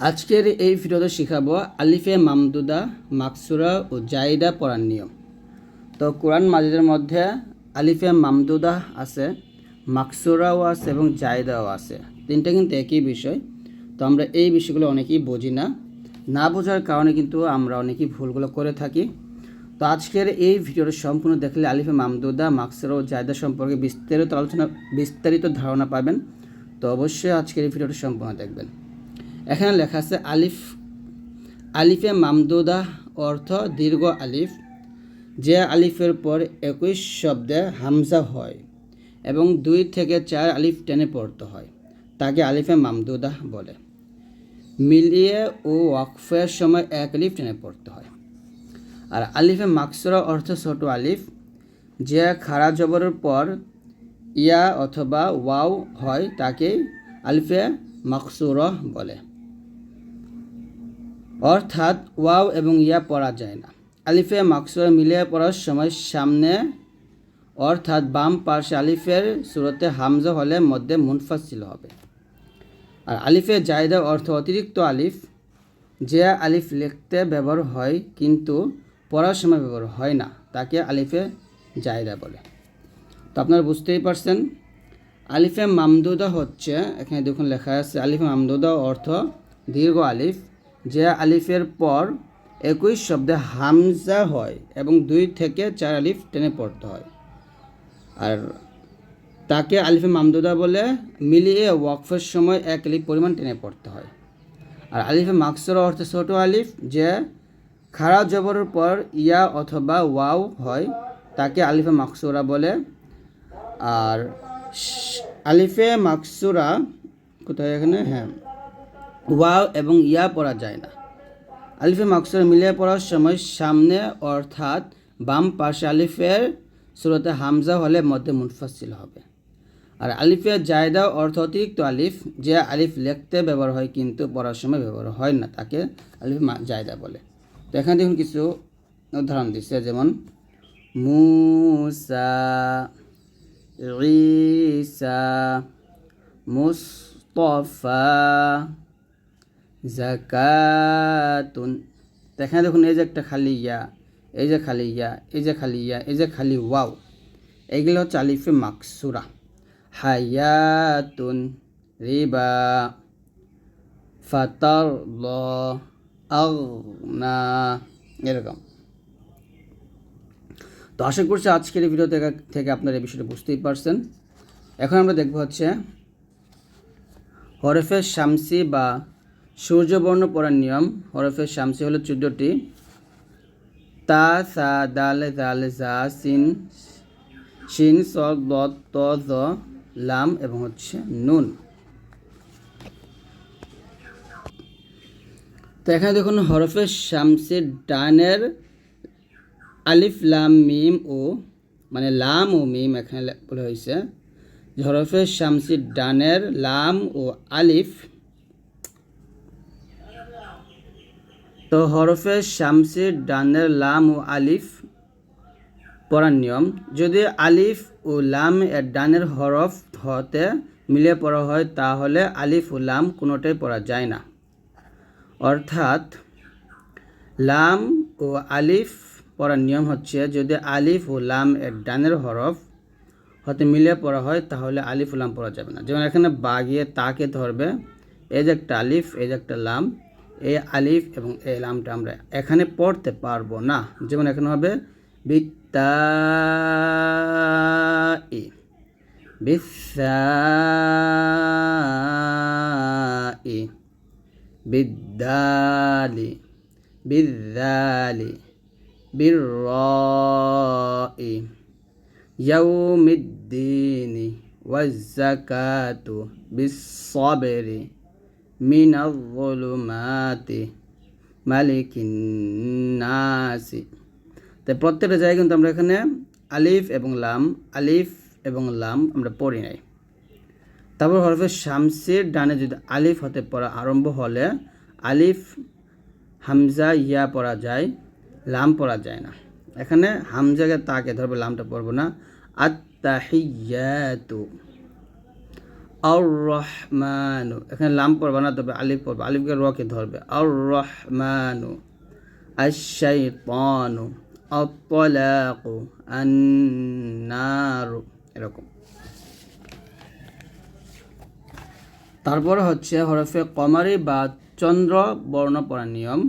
আজকের এই ভিডিওতে শিখাবো আলিফে মামদুদা, মাকসুরা ও জাইদা পড়ার নিয়ম। তো কোরআন মাজিদের মধ্যে আলিফে মামদুদা আছে, মাকসুরাও আছে এবং জায়দাও আছে। তিনটা কিন্তু একই বিষয়। তো আমরা এই বিষয়গুলো অনেকেই বুঝি না। না বোঝার কারণে কিন্তু আমরা অনেকেই ভুলগুলো করে থাকি। তো আজকের এই ভিডিওটা সম্পূর্ণ দেখলে আলিফে মামদুদা, মাকসুরা ও জায়দা সম্পর্কে বিস্তারিত আলোচনা, বিস্তারিত ধারণা পাবেন। তো অবশ্যই আজকের এই ভিডিওটা সম্পূর্ণ দেখবেন। এখানে লেখা আছে আলিফ, আলিফে মামদুদা অর্থ দীর্ঘ আলিফ। যে আলিফের পর একুশ শব্দে হামজা হয় এবং দুই থেকে চার আলিফ টেনে পড়তে হয়, তাকে আলিফে মামদুদা বলে। মিলিয়ে ও ওয়াকফের সময় এক আলিফ টেনে পড়তে হয়। আর আলিফে মাকসুরা অর্থ ছোট আলিফ, যে খাড়া জবরের পর ইয়া অথবা ওয়াও হয়, তাকে আলিফে মাকসুর বলে। অর্থাৎ ওয়াও এবং ইয়া পড়া যায় না। আলিফে মাকসুর মিলিয়ে পড়ার সময় সামনে, অর্থাৎ বাম পাশে আলিফের সুরতে হামজা হলে মধ্যে মুনফাসিল হবে। আর আলিফে জায়দা অর্থ অতিরিক্ত আলিফ, যে আলিফ লিখতে ব্যবহার হয় কিন্তু পড়ার সময় ব্যবহার হয় না, তাকে আলিফে জায়দা বলে। তো আপনারা বুঝতেই পারছেন, আলিফে মামদুদা হচ্ছে, এখানে দেখুন লেখা আছে, আলিফে মামদুদা অর্থ দীর্ঘ আলিফ যে আলিফের পর একুশ শব্দে হামজা হয় এবং দুই থেকে চার আলিফ টেনে পড়তে হয়। আর তাকে আলিফে মামদুদা বলে মিলিয়ে ওয়াকফের সময় এক আলিফ পরিমাণ টেনে পড়তে হয়। আর আলিফে মাকসুর অর্থে ছোট আলিফ যে খাড়া জবরের পর ইয়া অথবা ওয়াও হয়, তাকে আলিফে মাকসুরা বলে। আর আলিফে মাকসুরা কোথায় এখানে? হ্যাঁ। ওয়াও এবং ইয়া পড়া যায় না। আলিফে মাকসুরা মিলিয়ে পড়ার সময় সামনে অর্থাৎ বাম পাশে আলিফের সুরতে হামজা হলে মধ্যে মুনফাসিল হবে। আর আলিফে জায়দা অর্থ অতিরিক্ত আলিফ, যে আলিফ লিখতে ব্যবহার হয় কিন্তু পড়ার সময় ব্যবহার হয় না, তাকে আলিফ জায়দা বলে। তো এখানে দেখুন কিছু উদাহরণ দিচ্ছে যেমন মুসা, ঈসা, মুস্তফা জাকাতুন। তো এখানে দেখুন, এই যে একটা খালি ইয়া, এই যে খালি ইয়া, এই যে খালি ইয়া, এই যে খালি ওয়াও এইগুলো হচ্ছে আলিফে মাকসুরা। হায়াতুন রিবা ফাতার আগনা, এরকম। তো আশা করছি আজকের এই ভিডিও থেকে আপনারা এই বিষয়টা বুঝতেই পারছেন। এখন আমরা দেখব হচ্ছে হরফে শামসি বা সূর্যবর্ণ পড়ার নিয়ম, হরফে শামসি হলো চোদ্দোটি। তা, সা, দাল, জাল, জা, সিন শিন স দ ত, জ, লাম এবং হচ্ছে নুন। তো এখানে দেখুন, হরফে শামসির ডানের আলিফ, লাম, মিম ও মানে লাম ও মিম এখানে বলা হয়েছে। হরফে শামসির ডানের লাম ও আলিফ তো হরফে শামসির ডানের লাম ও আলিফ পড়ার নিয়ম। যদি আলিফ ও লাম এর ডানের হরফ হতে মিলে পড়া হয়, তাহলে আলিফ ও লাম কোনোটাই পড়া যায় না। অর্থাৎ লাম ও আলিফ পড়ার নিয়ম হচ্ছে, যদি আলিফ ও লাম এর ডানের হরফ হতে মিলে পড়া হয়, তাহলে আলিফ লাম পড়া যাবে না। যেমন এখানে বাগিয়ে তাকে ধরবে, এই যে একটা আলিফ, এই যে একটা লাম। এই আলিফ এবং এই লামটা আমরা এখানে পড়তে পারবো না যেমন এখানে হবে বিত্তা ই বিসাই بالدال بالذال بالراء يوم الدين والزكاة بالصبر من الظلمات ملك الناس তাই প্রত্যেকটা জায়গায় কিন্তু আমরা এখানে আলিফ এবং লাম আলিফ এবং লাম আমরা পড়ি নাই তারপর হরফে শামসির ডানে যদি আলিফ হতে পড়া আরম্ভ হলে আলিফ হামজা ইয়া পড়া যায় লাম পড়া যায় না এখানে হামজাকে তাকে ধরবে লামটা পড়বো না আত্তাহিয়াতু আর রহমানু এখানে লাম পড়বে না তবে আলিফ পড়বে। আলিফকে রকে ধরবে? আর রহমানু আশাইতানু আত্তালাকু। আন্নারু। এরকম। তারপর হচ্ছে হরফে কমারি বা চন্দ্র বর্ণ পড়ার নিয়ম।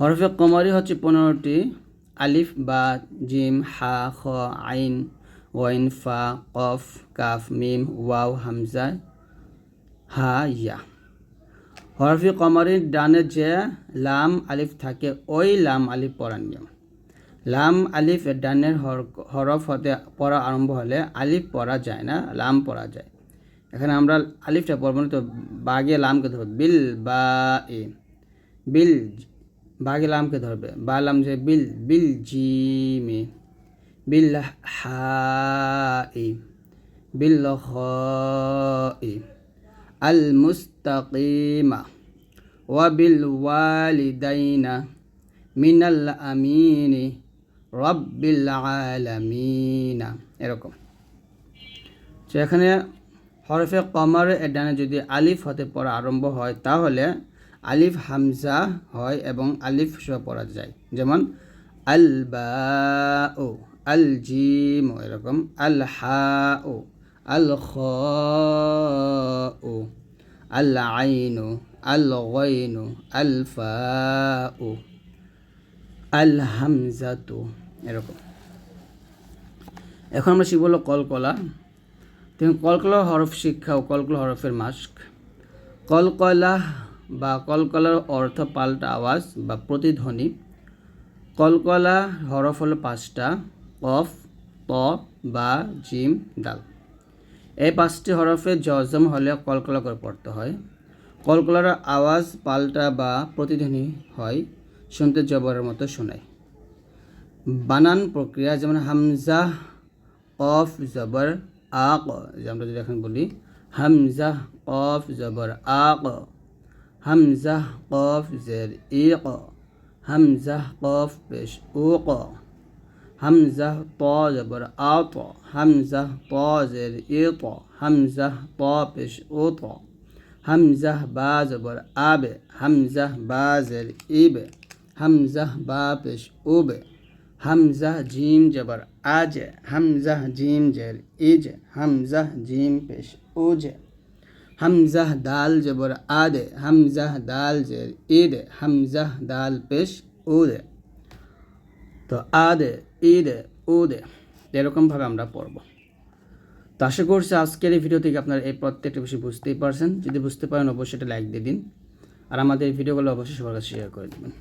হরফে কমারি হচ্ছে পনেরোটি আলিফ বা জিম, হা, খ, আইন। ওয়াইন ফা কফ কাফ মিম ওয়াও হামজা হা ইয়া হরফে কমারির ডানে যে লাম, আলিফ থাকে, ওই লাম, আলিফ পড়ার নিয়ম। লাম, আলিফ ডানের হর- হরফ হতে পড়া আরম্ভ হলে আলিফ পড়া যায় না, লাম পড়া যায়। এখানে আমরা আলিফটা পড়ব না, তো বাগে লামকে ধরবে, বিল, বা, এ। বিল, বাগে লামকে ধরবে, বা লাম যে বিল বিল জিমে বিল মুস্তাকিমা ওয়া বিল ওয়ালিদাইনা মিনাল আমিনি রব্বিল আলামিনা এরকম। তো হরফে কমার ডানে যদি আলিফ হতে পড়া আরম্ভ হয়, তাহলে আলিফ হামজা হয় এবং আলিফ সহ পড়া যায়। যেমন আল বা ও আল জিম এরকম আল হা ও আল খ ও আল আইনু আল গইনু আল ফা আল হামজাতু এরকম। এখন আমরা শিখব হলো কলকলা। তুমি কলকলা হরফ শিক্ষা ও কলকলা হরফের মাস্ক। কলকলা বা কলকলার অর্থ পাল্টা আওয়াজ বা প্রতিধ্বনি। কলকলা হরফ হলো পাঁচটা। কফ ত বা জিম ডাল। এই পাঁচটি হরফে জজম হলে কলকলা করে পড়তে হয়। কলকলার আওয়াজ পাল্টা বা প্রতিধ্বনি হয়, শুনতে জবরের মতো শোনায়। বানান প্রক্রিয়া যেমন হামজা, কফ, জবর, আক যে আমরা যদি এখন বলি, হামজা, কফ, জবর, আক, হামজা, কফ, জের, ইক, হামজা, কফ, পেশ, উক। হামজা ত জবর আত হামজা ত জের ইত হামজা ত পেশ উত হামজা, বা, জবর আবে হামজা, বা, জের ইবে হামজা, বা, পেশ উবে হামজা, জিম, জবর আজ হামজা, জিম, জের ইজ হামজা, জিম, পেশ উজ হামজা, দাল, জবর আদে হামজা, দাল, জের ঈদ হামজা, দাল, পেশ উদে তো আদে ঈদে দে এরকমভাবে আমরা পড়ব। তো আশা করছি আজকের এই ভিডিও থেকে আপনারা এই প্রত্যেকটা বিষয় বুঝতেই পারছেন। যদি বুঝতে পারেন, অবশ্যই এটা লাইক দিয়ে দিন। আর আমাদের এই ভিডিওগুলো অবশ্যই সবার কাছে শেয়ার করে দেবেন।